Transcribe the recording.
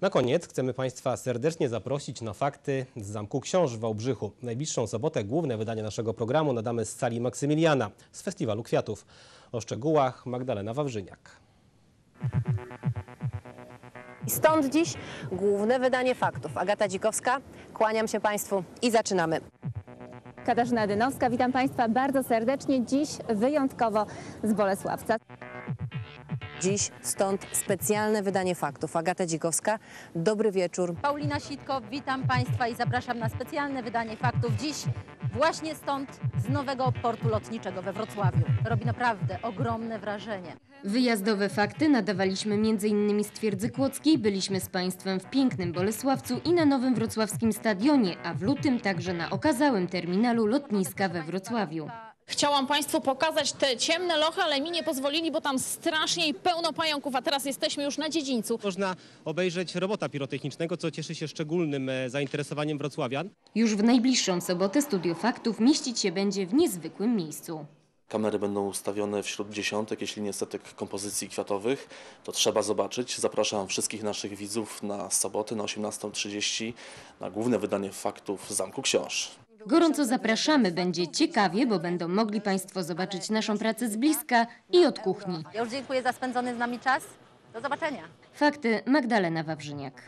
Na koniec chcemy Państwa serdecznie zaprosić na fakty z Zamku Książ w Wałbrzychu. Najbliższą sobotę główne wydanie naszego programu nadamy z sali Maksymiliana z Festiwalu Kwiatów. O szczegółach Magdalena Wawrzyniak. I Stąd dziś główne wydanie faktów. Agata Dzikowska, kłaniam się Państwu i zaczynamy. Katarzyna Dynowska, witam Państwa bardzo serdecznie. Dziś wyjątkowo z Bolesławca. Dziś stąd specjalne wydanie faktów. Agata Dzikowska, dobry wieczór. Paulina Sitko, witam Państwa i zapraszam na specjalne wydanie faktów. Dziś właśnie stąd z nowego portu lotniczego we Wrocławiu. Robi naprawdę ogromne wrażenie. Wyjazdowe fakty nadawaliśmy m.in. z Twierdzy Kłodzkiej, byliśmy z Państwem w pięknym Bolesławcu i na nowym wrocławskim stadionie, a w lutym także na okazałym terminalu lotniska we Wrocławiu. Chciałam Państwu pokazać te ciemne lochy, ale mi nie pozwolili, bo tam strasznie i pełno pająków, a teraz jesteśmy już na dziedzińcu. Można obejrzeć robota pirotechnicznego, co cieszy się szczególnym e, zainteresowaniem wrocławian. Już w najbliższą sobotę Studio Faktów mieścić się będzie w niezwykłym miejscu. Kamery będą ustawione wśród dziesiątek, jeśli nie setek kompozycji kwiatowych. To trzeba zobaczyć. Zapraszam wszystkich naszych widzów na sobotę na 18.30 na główne wydanie faktów z Zamku Książ. Gorąco zapraszamy, będzie ciekawie, bo będą mogli Państwo zobaczyć naszą pracę z bliska i od kuchni. Ja już dziękuję za spędzony z nami czas. Do zobaczenia. Fakty Magdalena Wawrzyniak.